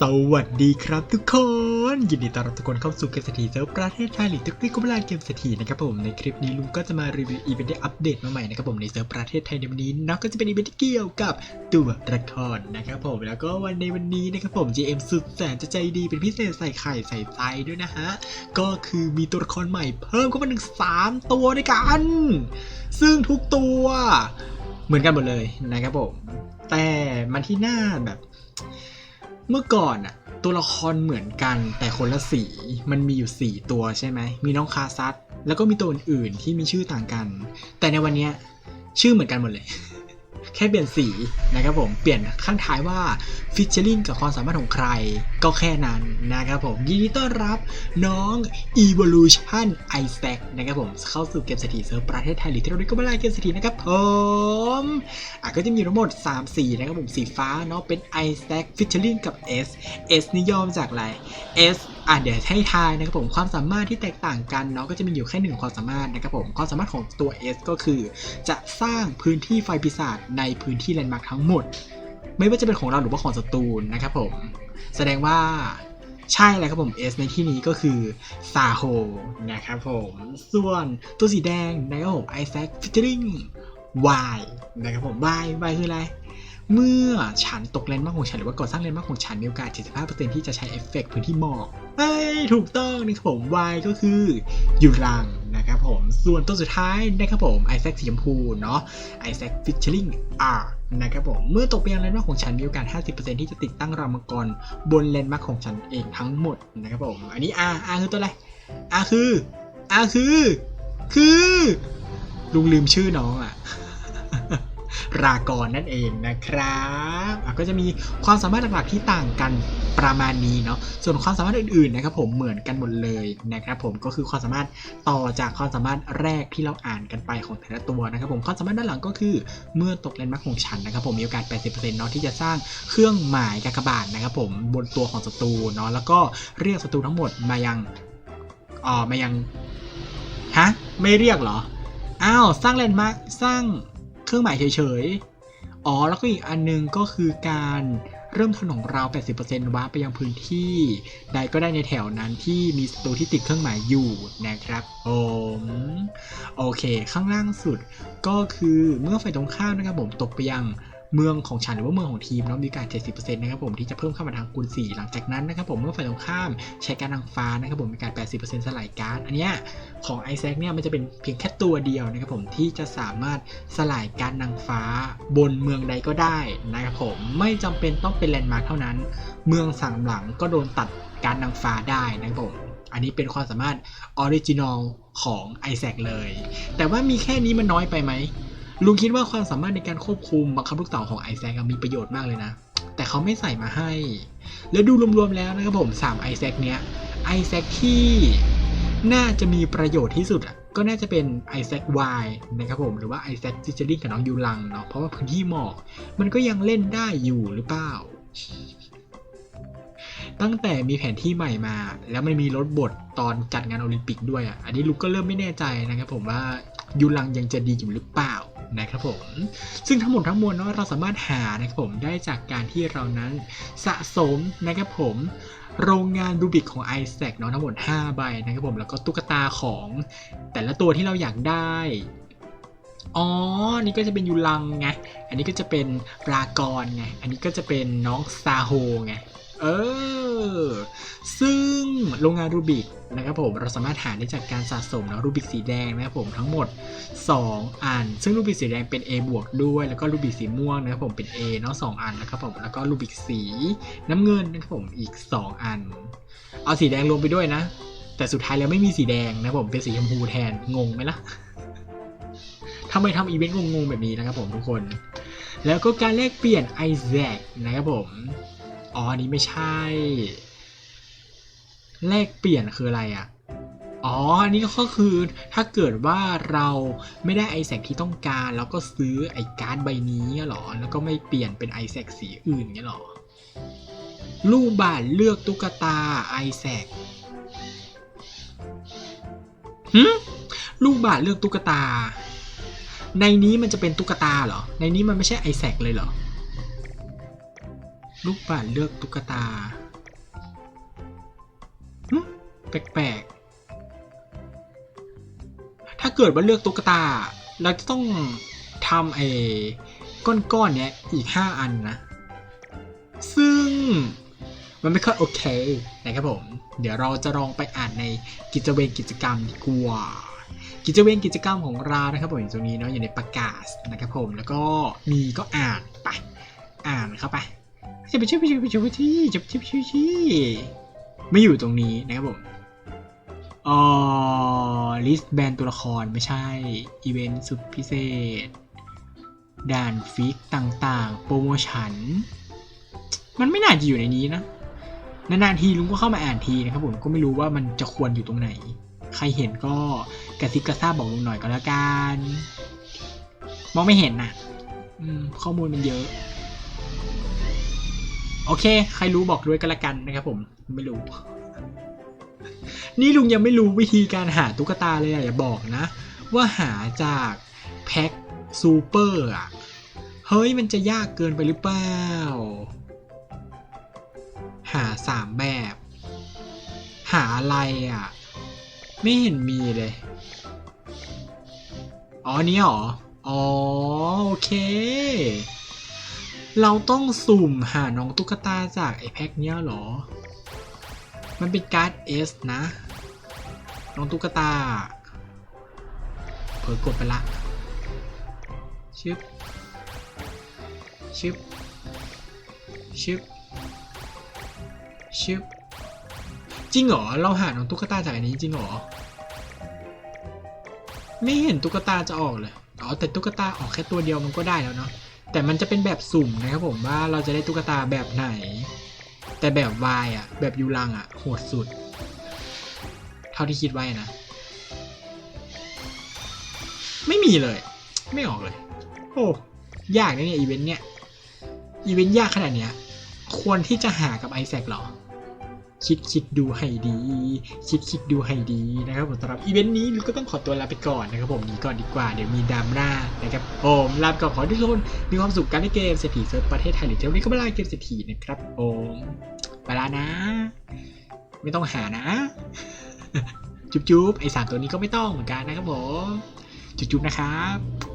สวัสดีครับทุกคน ยินดีต้อนรับทุกคนเข้าสู่เกมเศรษฐีเซิร์ฟประเทศไทยหรือทุกที่ก็เวลาเกมเศรษฐีนะครับผมในคลิปนี้ลุงก็จะมารีวิวอีเวนต์ที่อัปเดตมาใหม่นะครับผมในเซิร์ฟประเทศไทยในวันนี้เนาะก็จะเป็นอีเวนต์ที่เกี่ยวกับตัวละครนะครับผมแล้วก็วันในวันนี้นะครับผม GM สุดแสนจะใจดีเป็นพิเศษใส่ไข่ใส่ใจด้วยนะฮะก็คือมีตัวละครใหม่เพิ่มเข้ามาหนึ่งสามตัวด้วยกัน ซึ่งทุกตัวเหมือนกันหมดเลยนะครับผมแต่มันที่หน้าแบบ เมื่อก่อนอะตัวละครเหมือนกันแต่คนละสี มันมีอยู่ 4 ตัวใช่ไหม มีน้องคาซัตแล้วก็มีตัวอื่นๆที่มีชื่อต่างกัน แต่ในวันนี้ชื่อเหมือนกันหมดเลย แค่เปลี่ยนสีนะครับผมเปลี่ยนข้างท้ายว่าฟิชเชอร์ลิงกับความสามารถของใครก็แค่นั้นนะครับผมยินดีต้อนรับน้อง Evolution Isaac นะครับผมเข้าสู่เกมเศรษฐีเซิร์ฟประเทศไทยหรือที่เราเรียกกันว่าเกมเศรษฐีนะครับผมอะก็จะมีทั้งหมด 3 สีนะครับผมสีฟ้าเนาะเป็น Isaac Featuring กับ S S นิยอมจากอะไร S อะเดี๋ยวให้ทายนะครับผมความสามารถที่แตกต่างกันเนาะก็จะมีอยู่แค่หนึ่งความสามารถนะครับผมความสามารถของตัว S ก็คือ จะสร้างพื้นที่ไฟปีศาจในพื้นที่แลนด์มาร์คทั้งหมด ไม่ว่าจะเป็นของเราหรือว่าของศัตรูนะครับผม แสดงว่าใช่เลยครับผม S ในที่นี้ก็คือซาโฮนะครับผมส่วนตัวสีแดงนะครับผม Isaac Featuring Y นะครับผม Y Y คืออะไร เมื่อฉันตกแลนมาร์คของฉันหรือว่าก่อสร้างแลนมาร์คของฉันมีโอกาส 75%ที่จะใช้เอฟเฟกต์พื้นที่หมอกเอ้ยถูกต้องนะครับผม Y ก็คือยูรังนะครับผม ส่วนตัวสุดท้ายนะครับผม Isaac สีชมพูเนาะ Isaac Featuring R นะครับผม เมื่อตกไปยังแลนด์มาร์คของฉัน มีโอกาส 50%ที่จะติดตั้งรังมังกรบนแลนด์มาร์คของฉันเองทั้งหมดนะครับผม อันนี้ R R คือตัวอะไร R คือ R คือ คือลุงลืมชื่อน้องอะ รากรนั่นเองนะครับก็จะมีความสามารถหลักๆที่ต่างกันประมาณนี้เนาะส่วนความสามารถอื่นๆนะครับผมเหมือนกันหมดเลยนะครับผมก็คือความสามารถต่อจากความสามารถแรกที่เราอ่านกันไปของแต่ละตัวนะครับผมความสามารถด้านหลังก็คือเมื่อตกแลนด์มาร์คของฉันนะครับผมมีโอกาส 80%เนาะที่จะสร้างเครื่องหมายกากบาทนะครับผมบนตัวของศัตรูเนาะแล้วก็เรียกศัตรูทั้งหมดมายังอ๋อมายังฮะไม่เรียกเหรออ้าวสร้างแลนด์มาร์คสร้าง เครื่องหมายเฉยๆ อ๋อ แล้วก็อีกอันนึงก็คือการเริ่มต้นของเรา 80%วาไปยังพื้นที่ ใดก็ได้ในแถวนั้นที่มีศัตรูที่ติดเครื่องหมายอยู่นะครับผมโอเค ข้างล่างสุดก็คือเมื่อไฟตรงข้ามนะครับผมตกไปยัง เมืองของฉันหรือว่าเมืองของทีมเนาะมีกาส70%นะครับผมที่จะเพิ่มเข้ามาทางคูณ4หลังจากนั้นนะครับผมเมื่อฝ่ายตรงข้ามใช้การนางฟ้านะครับผมมีกาส80%สลายการ์ดอันเนี้ยของไอแซคเนี่ยมันจะเป็นเพียงแค่ตัวเดียวนะครับผมที่จะสามารถสลายการนางฟ้าบนเมืองใดก็ได้นะครับผมไม่จำเป็นต้องเป็นแลนด์มาร์คเท่านั้น เมืองสั่งหลังก็โดนตัดการนางฟ้าได้นะครับผมอันนี้เป็นความสามารถออริจินอลของไอแซคเลย แต่ว่ามีแค่นี้มันน้อยไปไหม ลุงคิดว่าความสามารถในการควบคุมบังคับลูกเต๋าของไอแซคมีประโยชน์มากเลยนะ แต่เขาไม่ใส่มาให้ แล้วดูรวมๆแล้วนะครับผม3ไอแซคเนี้ยไอแซคที่น่าจะมีประโยชน์ที่สุดอะก็น่าจะเป็น Isaac Y นะครับผมหรือว่า Isaac f i t c h e r i n g กับน้องยูรังเนาะเพราะว่าพื้นที่หมอกมันก็ยังเล่นได้อยู่หรือเปล่า ตั้งแต่มีแผนที่ใหม่มา แล้วมันมีรถบดตอนจัดงานโอลิมปิกด้วยอะอันนี้ลูกก็เริ่มไม่แน่ใจนะครับผมว่ายูรังยังจะดีอยู่หรือเปล่า นะครับผม ซึ่งทั้งหมดทั้งมวลเนาะเราสามารถหานะครับผมได้จากการที่เรานั้นสะสมนะครับผมโรงงานรูบิกของ i อแซเนาะทั้งหมด 5 ใบนะครับผมแล้วก็ตุ๊กตาของแต่ละตัวที่เราอยากได้ อ๋อ นี่ก็จะเป็นยูรังไง อันนี้ก็จะเป็นรากรไง อันนี้ก็จะเป็นน้องซาโฮไง เออ ซึ่งโรงงานรูบิกนะครับผมเราสามารถหาได้จากการสะสมเนาะรูบิกสีแดงนะครับผมทั้งหมด 2 อัน ซึ่งรูบิกสีแดงเป็น A บวกด้วย แล้วก็รูบิกสีม่วงนะครับผมเป็น A เนาะสองอันนะครับผมแล้วก็รูบิกสีน้ำเงินนะครับผมอีก 2 อัน เอาสีแดงรวมไปด้วยนะ แต่สุดท้ายแล้วไม่มีสีแดงนะผมเป็นสีชมพูแทนงงไหมล่ะทำไมทำอีเวนต์งงๆแบบนี้นะครับผมทุกคน แล้วก็การแลกเปลี่ยนไอแซคนะครับผม อ๋ออันนี้ไม่ใช่แลกเปลี่ยนคืออะไรอะ่ะ อ๋อ อันนี้ก็คือถ้าเกิดว่าเราไม่ได้ไอแซคที่ต้องการ แล้วก็ซื้อไอการ์ดใบนี้หรอ แล้วก็ไม่เปลี่ยนเป็นไอแซคสีอื่นเงี้ยหรอ ลูกบาทเลือกตุ๊กตาไอแซคหึลูกบาทเลือกตุ๊กตา ในนี้มันจะเป็นตุ๊กตาเหรอ ในนี้มันไม่ใช่ไอแซคเลยเหรอ ลูกบาทเลือกตุ๊กตาแปลกๆ ถ้าเกิดว่าเลือกตุ๊กตา เราจะต้องทำไอ้ก้อนๆเนี้ยอีก 5 อันนะ ซึ่งมันไม่ค่อยโอเคนะครับผม เดี๋ยวเราจะลองไปอ่านในกิจเวรกิจกรรมดีกว่ากิจเวรกิจกรรมของเรานะครับผมอยู่ตรงนี้เนาะอยู่ในประกาศนะครับผมแล้วก็มีก็อ่านไปอ่านเข้าไป จะไปชื่อไปชื่อไปชื่อไปที่จะไปชื่อไปชื่อที่ไม่อยู่ตรงนี้นะครับผมอ๋อลิสต์แบนตัวละครไม่ใช่อีเวนต์สุดพิเศษ ด่านฟิกต่างๆ โปรโมชั่น มันไม่น่าจะอยู่ในนี้นะ นานๆทีลุงก็เข้ามาอ่านทีนะครับผมก็ไม่รู้ว่ามันจะควรอยู่ตรงไหน ใครเห็นก็กระซิบกระซาบบอกลุงหน่อยก็แล้วกัน มองไม่เห็นนะอืมข้อมูลมันเยอะ โอเค ใครรู้บอกด้วยก็แล้วกันนะครับผมไม่รู้ นี่ลุงยังไม่รู้วิธีการหาตุ๊กตาเลยอะอย่าบอกนะ ว่าหาจากแพ็คซูเปอร์อะเฮ้ยมันจะยากเกินไปหรือเปล่า หาสามแบบ หาอะไรอะ ไม่เห็นมีเลย อ๋อนี้หรอ อ๋อ โอเค เราต้องสุ่มหาน้องตุ๊กตาจากไอแพ็คเนี้ยเหรอ มันเป็นการ์ด S นะ น้องตุ๊กตา เผลอกดไปละ ชึบ ชึบ ชึบ ชึบ จริงเหรอ เราหาน้องตุ๊กตาจากอันนี้จริงเหรอ ไม่เห็นตุ๊กตาจะออกเลย อ๋อ แต่ตุ๊กตาออกแค่ตัวเดียวมันก็ได้แล้วเนาะ แต่มันจะเป็นแบบสุ่มนะครับผมว่าเราจะได้ตุ๊กตาแบบไหน แต่แบบวายอะ แบบยูรังอะโหดสุด เท่าที่คิดไว้นะ ไม่มีเลย ไม่ออกเลย โอ้ยากนะเนี่ยอีเวนต์เนี่ยอีเวนต์ยากขนาดเนี้ย ควรที่จะหากับไอแซคหรอ คิดคิดดูให้ดี คิดคิดดูให้ดีนะครับผมสำหรับอีเวนต์นี้ลูกก็ต้องขอตัวลาไปก่อนนะครับผมหนีก่อนดีกว่าเดี๋ยวมีดราม่านะครับผมลาไปก่อนขอทุกคนมีความสุขการเล่นเกมเศรษฐีเซิร์ฟประเทศไทยหรือเจ้านี้ก็มาเล่นเกมเศรษฐีนะครับผมไปล้วนะ ไม่ต้องหานะ จุ๊บจุ๊บไอสามตัวนี้ก็ไม่ต้องเหมือนกันนะครับผมจุ๊บจุ๊บนะครับ